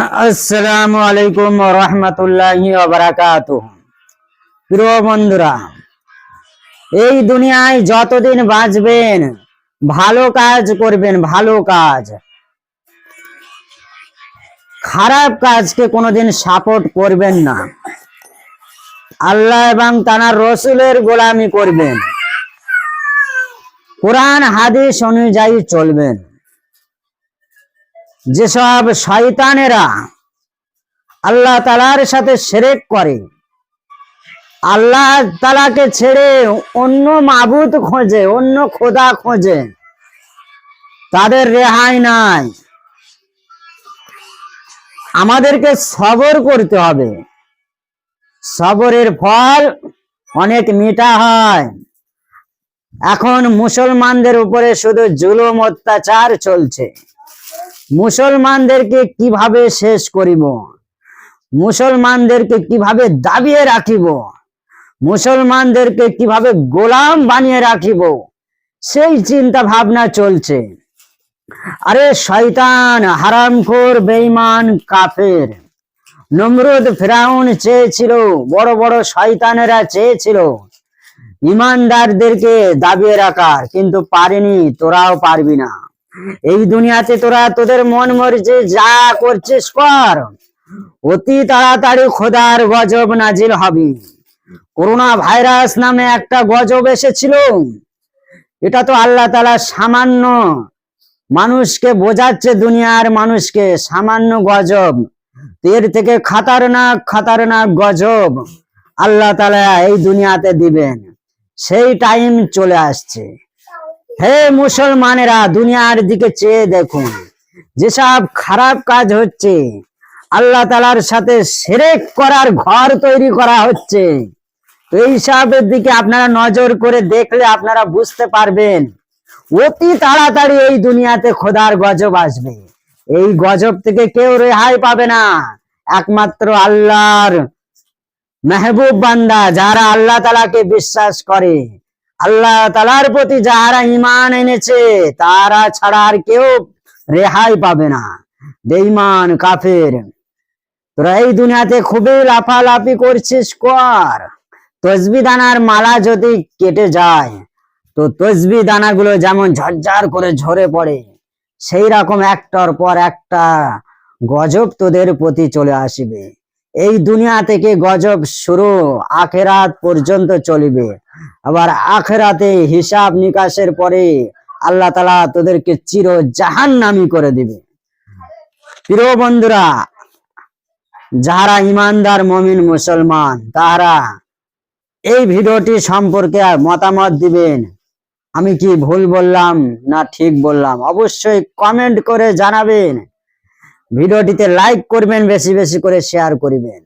আসসালামু আলাইকুম রহমতুল্লাহি বারাকাত প্রিয় বন্ধুরা, এই দুনিয়ায় যতদিন বাঁচবেন, ভালো কাজ করবেন, ভালো কাজ। খারাপ কাজকে কোনোদিন সাপোর্ট করবেন না। আল্লাহ এবং তানার রসুলের গোলামি করবেন। কোরআন, হাদিস অনুযায়ী চলবেন। যেসব শয়তানেরা আল্লাহ তালার সাথে সেরেক করে, আল্লাহ তালাকে ছেড়ে অন্য মাবুদ খোঁজে, অন্য খোদা খোঁজে, তাদের রেহাই নাই। আমাদেরকে সবর করতে হবে। সবরের ফল অনেক মিঠা হয়। এখন মুসলমানদের উপরে শুধু জুলুম অত্যাচার চলছে। মুসলমানদেরকে কীভাবে শেষ করিব? মুসলমানদেরকে কীভাবে দাবিয়ে রাখিব? মুসলমানদেরকে কীভাবে গোলাম বানিয়ে রাখিব? সেই চিন্তা ভাবনা চলছে। আরে শয়তান, হারামখোর, বেঈমান, কাফের। নমরুদ ফেরাউন চেয়েছিল, বড় বড় শয়তানেরা চেয়েছিল ইমানদারদেরকে দাবিয়ে রাখার, কিন্তু পারেনি, তোরাও পারবি না। এই দুনিয়াতে তোরা তোদের মন মরছে যা করছিস কর। অতি তাড়াতাড়ি খোদার গজব নাজিল হবে। করোনা ভাইরাস নামে একটা গজব এসেছিল। এটা তো আল্লাহ তালা সামান্য মানুষকে বোঝাচ্ছে, দুনিয়ার মানুষকে সামান্য গজব। এর থেকে খাতারনাক খাতারনাক গজব আল্লাহ তালা এই দুনিয়াতে দিবেন। সেই টাইম চলে আসছে। হে মুসলমানেরা, দুনিয়ার দিকে চেয়ে দেখুন। যেসব খারাপ কাজ হচ্ছে, আল্লাহ তালার সাথে সেরেক করার ঘর তৈরি করা হচ্ছে। এই সবের দিকে আপনারা নজর করে দেখলে আপনারা বুঝতে পারবেন, অতি তাড়াতাড়ি এই দুনিয়াতে খোদার গজব আসবে। এই গজব থেকে কেউ রেহাই পাবে না। একমাত্র আল্লাহর মেহবুব বান্দা, যারা আল্লাহ তালাকে বিশ্বাস করে। আল্লাহ তালার প্রতি যারা ইমান এনেছে, তারা ছাড়া আর কেউ রেহাই পাবে না। বেঈমান, কাফের, তোরা এই দুনিয়াতে খুবই লাফালাফি করছিস, কর। তসবি দানার মালা যদি কেটে যায়, তো তসবি দানাগুলো যেমন ঝরঝর করে ঝরে পড়ে, সেই রকম একটার পর একটা গজব তোদের প্রতি চলে আসবে। এই দুনিয়া থেকে গজব শুরু, আখেরাত পর্যন্ত চলিবে। আবার আখেরাতে হিসাব নিকাশের পরে আল্লাহ তালা তোদেরকে চির জাহান নামি করে দিবে। প্রিয় বন্ধুরা যারা ইমানদার, মমিন, মুসলমান তারা এই ভিডিওটি সম্পর্কে মতামত দিবেন, আমি কি ভুল বললাম না ঠিক বললাম, অবশ্যই কমেন্ট করে জানাবেন। ভিডিওটিতে লাইক করবেন, বেশি বেশি করে শেয়ার করবেন।